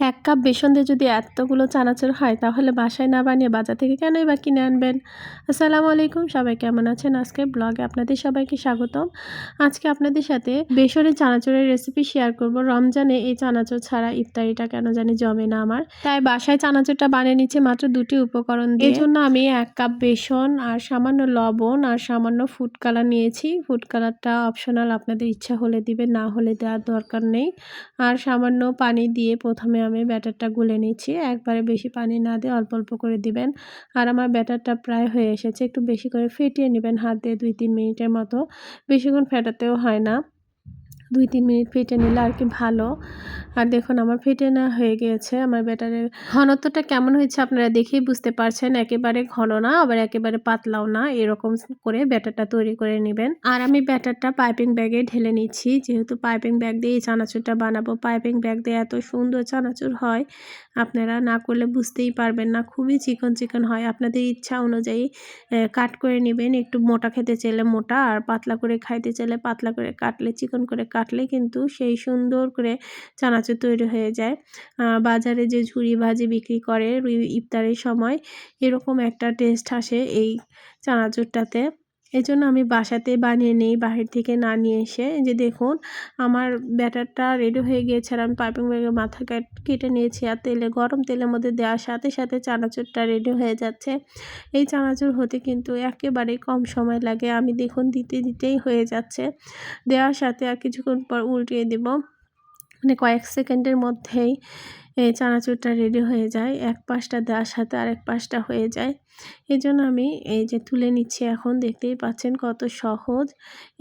এক কাপ বেসন দিয়ে যদি এতগুলো চানাচুর হয়, তাহলে বাসায় না বানিয়ে বাজার থেকে কেনই বা কিনে আনবেন? আসসালামু আলাইকুম, সবাই কেমন আছেন? আজকে ব্লগে আপনাদের সবাইকে স্বাগতম। আজকে আপনাদের সাথে বেসনের চানাচুরের রেসিপি শেয়ার করব। রমজানে এই চানাচুর ছাড়া ইফতারিটা কেন জানি জমে না আমার। তাই বাসায় চানাচুরটা বানিয়ে নিচ্ছে মাত্র দুটি উপকরণ দিয়ে। জন্য আমি এক কাপ বেসন আর সামান্য লবণ আর সামান্য ফুড কালার নিয়েছি। ফুড কালারটা অপশনাল আপনাদের ইচ্ছা হলে দিবে না হলে দেওয়ার দরকার নেই। আর সামান্য পানি দিয়ে প্রথমে আমি ব্যাটারটা গুলে নিচ্ছি। একবারে বেশি পানি না দিয়ে অল্প অল্প করে দিবেন। আর আমার ব্যাটারটা প্রায় হয়ে এসেছে। একটু বেশি করে ফেটিয়ে নেবেন হাত দিয়ে দুই, তিন মিনিটের মতো। বেশিক্ষণ ফেটাতেও হয় না। দুই, তিন মিনিট ফেটে নিলে আর কি ভালো। আর দেখুন, আমার ফেটে না হয়ে গিয়েছে, আমার ব্যাটারের ঘনত্বটা কেমন হয়েছে আপনারা দেখেই বুঝতে পারছেন। একেবারে ঘন না, আবার একেবারে পাতলাও না, এরকম করে ব্যাটারটা তৈরি করে নেবেন। আর আমি ব্যাটারটা পাইপিং ব্যাগে ঢেলে নিচ্ছি। যেহেতু পাইপিং ব্যাগ দিয়ে এই চানাচুরটা বানাবো, পাইপিং ব্যাগ দিয়ে এত সুন্দর চানাচুর হয়, আপনারা না করলে বুঝতেই পারবেন না, খুবই চিকন চিকন হয়। আপনাদের ইচ্ছা অনুযায়ী কাট করে নেবেন। একটু মোটা খেতে চাইলে মোটা, আর পাতলা করে খাইতে চাইলে পাতলা করে কাটলে, চিকন করে কাটলে কিন্তু সেই সুন্দর করে চানাচুর তৈরি হয়ে যায়। বাজারে যে ঝুড়ি ভাজি বিক্রি করে ইফতারের সময় এরকম একটা টেস্ট আসে এই চানাচুরটাতে। এই জন্য আমি বাসাতে বানিয়ে নিই, বাহির থেকে না নিয়ে এসে। যে দেখুন, আমার ব্যাটারটা রেডি হয়ে গিয়েছে আর আমি পাইপিং ব্যাগের মাথা কেটে নিয়েছি আর তেলে, গরম তেলের মধ্যে দেওয়ার সাথে সাথে চানাচুরটা রেডি হয়ে যাচ্ছে। এই চানাচুর হতে কিন্তু একেবারে কম সময় লাগে। আমি দেখুন দিতে দিতেই হয়ে যাচ্ছে। দেওয়ার সাথে আর কিছুক্ষণ পর উল্টিয়ে দেব। মানে কয়েক সেকেন্ডের মধ্যেই এই চানাচুরটা রেডি হয়ে যায়। এক পাশটা দেওয়ার সাথে আরেক পাশটা হয়ে যায়। এই জন্য আমি এই যে তুলে নিচ্ছি এখন, দেখতেই পাচ্ছেন কত সহজ।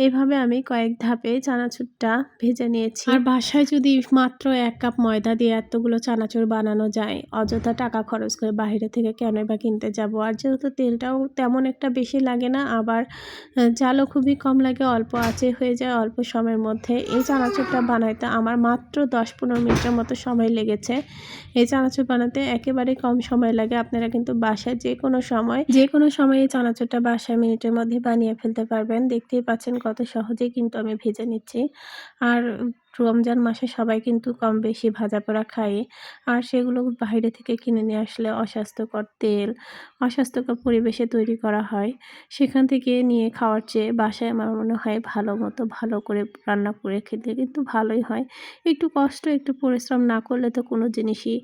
এভাবে আমি কয়েক ধাপে চানাচুরটা ভেজে নিয়েছি। আর বাসায় যদি মাত্র এক কাপ ময়দা দিয়ে এতগুলো চানাচুর বানানো যায়, অযথা টাকা খরচ করে বাইরে থেকে কেন বা কিনতে যাব? আর যেহেতু তেলটাও তেমন একটা বেশি লাগে না, আবার জালও খুবই কম লাগে, অল্প আছে হয়ে যায়, অল্প সময়ের মধ্যে। এই চানাচুরটা বানাইতে আমার মাত্র দশ পনেরো মিনিটের মতো সময় লেগেছে। এই চানাচুর বানাতে একেবারে কম সময় লাগে। আপনারা কিন্তু বাসায় যে কোনো সময় যে কোনো সময় এই চানাচুরটা বাসায় মিনিটের মধ্যে বানিয়ে ফেলতে পারবেন। দেখতেই পাচ্ছেন কত সহজেই কিন্তু আমি ভেজে নিচ্ছি। আর রমজান মাসে সবাই কিন্তু কম বেশি ভাজা পোড়া খায়। আর সেগুলো বাইরে থেকে কিনে নিয়ে আসলে অস্বাস্থ্যকর তেল, অস্বাস্থ্যকর পরিবেশে তৈরি করা হয়। সেখান থেকে নিয়ে খাওয়ার চেয়ে বাসায় আমার মনে হয় ভালো মতো ভালো করে রান্না করে খেতে কিন্তু ভালোই হয়। একটু কষ্ট, একটু পরিশ্রম না করলে তো কোনো জিনিসই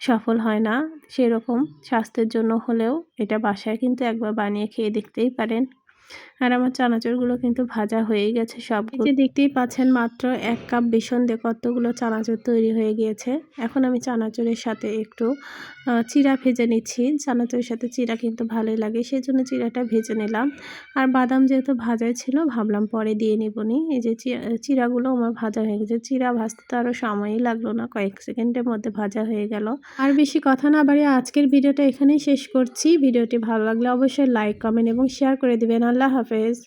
সফল হয় না। সেরকম স্বাস্থ্যের জন্য হলেও এটা বাসায় কিন্তু একবার বানিয়ে খেয়ে দেখতেই পারেন। আর আমার চানাচুরগুলো কিন্তু ভাজা হয়ে গেছে সব যে দেখতেই পাচ্ছেন মাত্র এক কাপ বেসন দিয়ে কতগুলো চানাচুর তৈরি হয়ে গিয়েছে। এখন আমি চানাচুরের সাথে একটু চিরা ভেজে নিচ্ছি। চানাচুরের সাথে চিরা কিন্তু ভালোই লাগে সেই জন্য চিরাটা ভেজে নিলাম। আর বাদাম যেহেতু ভাজাই ছিল ভাবলাম পরে দিয়ে নিবনি। এই যে চিরাগুলো আমার ভাজা হয়ে গেছে। চিরা ভাজতে তো আরও সময়ই লাগল না কয়েক সেকেন্ডের মধ্যে ভাজা হয়ে গেল। আর বেশি কথা না বাড়িয়ে আজকের ভিডিওটা এখানেই শেষ করছি। ভিডিওটি ভালো লাগলে অবশ্যই লাইক কমেন্ট এবং শেয়ার করে দিবেন। আল্লাহ হাফেজ।